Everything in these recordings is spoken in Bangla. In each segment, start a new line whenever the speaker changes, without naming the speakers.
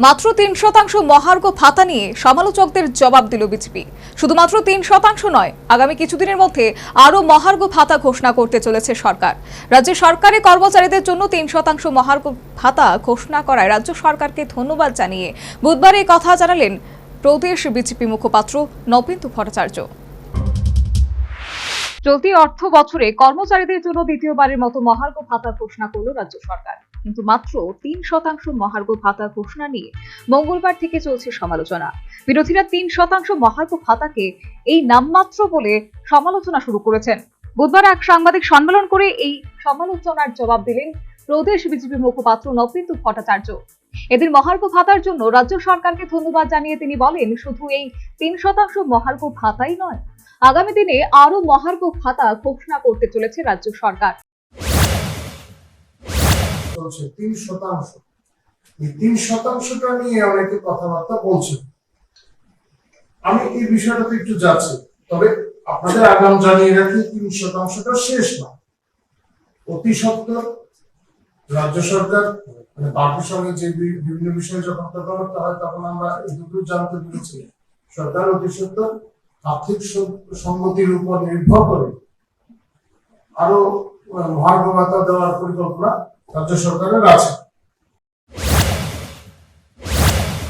মাত্র তিন শতাংশ মহার্ঘ ভাতা নিয়ে সমালোচকদের জবাব দিল বিজেপি। শুধুমাত্র তিন শতাংশ নয়, আগামী কিছুদিনের মধ্যে আরও মহার্ঘ ভাতা ঘোষণা করতে চলেছে সরকার। রাজ্যের সরকারি কর্মচারীদের জন্য তিন শতাংশ মহার্ঘ ভাতা ঘোষণা করায় রাজ্য সরকারকে ধন্যবাদ জানিয়ে বুধবার এই কথা জানালেন প্রদেশ বিজেপি মুখপাত্র নবেন্দু ভট্টাচার্য। চলতি অর্থ বছরে কর্মচারীদের জন্য দ্বিতীয়বারের মতো মহার্ঘ ভাতা ঘোষণা করল রাজ্য সরকার। কিন্তু মাত্র তিন শতাংশ মহার্ঘ ভাতা ঘোষণা নিয়ে মঙ্গলবার থেকে চলছে সমালোচনা। বিরোধীরা তিন শতাংশ মহার্ঘ ভাতাকে এই নামমাত্র বলে সমালোচনা শুরু করেছেন। বুধবার এক সাংবাদিক সম্মেলন করে এই সমালোচনার জবাব দিলেন প্রদেশ বিজেপি মুখপাত্র নবেন্দু ভট্টাচার্য। এদিন মহার্ঘ ভাতার জন্য রাজ্য সরকারকে ধন্যবাদ জানিয়ে তিনি বলেন, শুধু এই তিন শতাংশ মহার্ঘ ভাতাই নয় আগামী দিনে আরও মহার্ঘ ভাতা ঘোষণা করতে চলেছে রাজ্য সরকার।
তিন শতাংশটা নিয়ে অনেকে কথাবার্তা বলছে আমি এই বিষয়টাতে একটু যাচ্ছি। তবে আপনাদের আগাম জানিয়ে রাখি, তিন শতাংশটা শেষ না। অতি সত্তর রাজ্য সরকার মানে বাকি সঙ্গে যে বিভিন্ন বিষয়ে যখন কথাবার্তা হয়, তখন আমরা দুটো জানতে পেরেছি। সরকার অতি সত্তর আর্থিক সং- সঙ্গতির উপর নির্ভর করে আরও মহার্ঘ দেওয়ার পরিকল্পনা রাজ্য সরকারের আছে।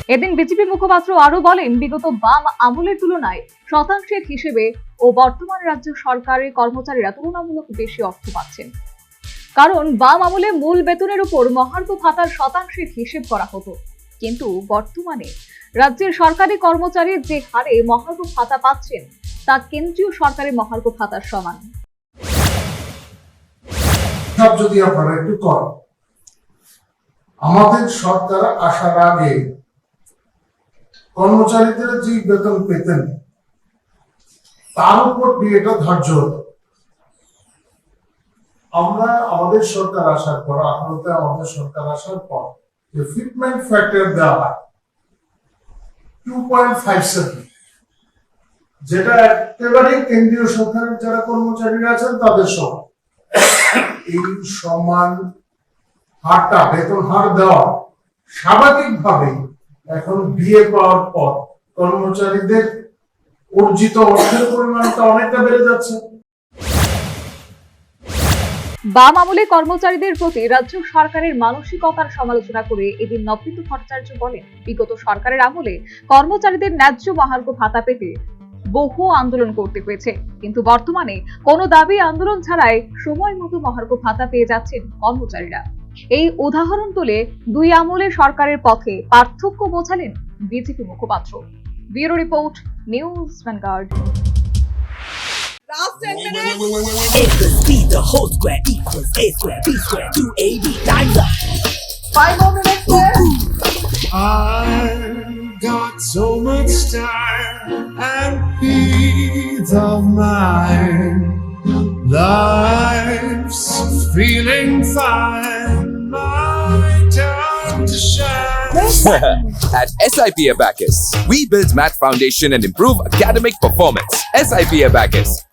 এদিন বিজেপি মুখপাত্র আরও বলেন, বিগত বাম আমলের তুলনায় শতাংশের হিসেবে ও বর্তমান রাজ্য সরকারের কর্মচারীরা তুলনামূলক বেশি অর্থ পাচ্ছেন। কারণ বাম আমলে মূল বেতনের উপর মহার্ঘ ভাতার শতাংশের হিসেব করা হতো। কিন্তু বর্তমানে রাজ্যের সরকারি কর্মচারী যে হারে মহার্ঘ ভাতা পাচ্ছেন, তা কেন্দ্রীয় সরকারের মহার্ঘ ভাতার সমান।
যদি আপনারা একটু আমাদের সরকার আসার আগে কর্মচারীদের যে বেতন পেতেন, তার উপর বিয়েটা ধার্য আমরা আমাদের সরকার আসার পর আঠারোতে আমাদের সরকার আসার পর ফিটমেন্ট ফ্যাক্টর দেওয়া যেটা একেবারে কেন্দ্রীয় সরকারের যারা কর্মচারীরা আছেন, তাদের সহ এই সমান হারটা, বেতন হার দেওয়া স্বাভাবিকভাবে এখন বিয়ে পাওয়ার পর কর্মচারীদের অর্জিত অর্থের পরিমাণটা অনেকটা বেড়ে যাচ্ছে।
বাম আমলে কর্মচারীদের প্রতি রাজ্য সরকারের মানসিকতার সমালোচনা করে এদিন নবনীত ভট্টাচার্য বলেন, বিগত সরকারের আমলে কর্মচারীদের ন্যায্য মহার্ঘ ভাতা পেতে বহু আন্দোলন করতে হয়েছে। কিন্তু বর্তমানে কোনো দাবি আন্দোলন ছাড়াই সময় মতো মহার্ঘ ভাতা পেয়ে যাচ্ছেন কর্মচারীরা। এই উদাহরণ তুলে দুই আমলে সরকারের পথে পার্থক্য বোঝালেন বিজেপি মুখপাত্র। Bureau report, news Vanguard.
Last 10 minutes.
A plus B, the whole square equals A square, B square, 2AB, times up.
Five more minutes left.
I've got so much time and peace of mind. Life's feeling fine. My time to shine.
At SIP Abacus, we build math foundation and improve academic performance. SIP Abacus,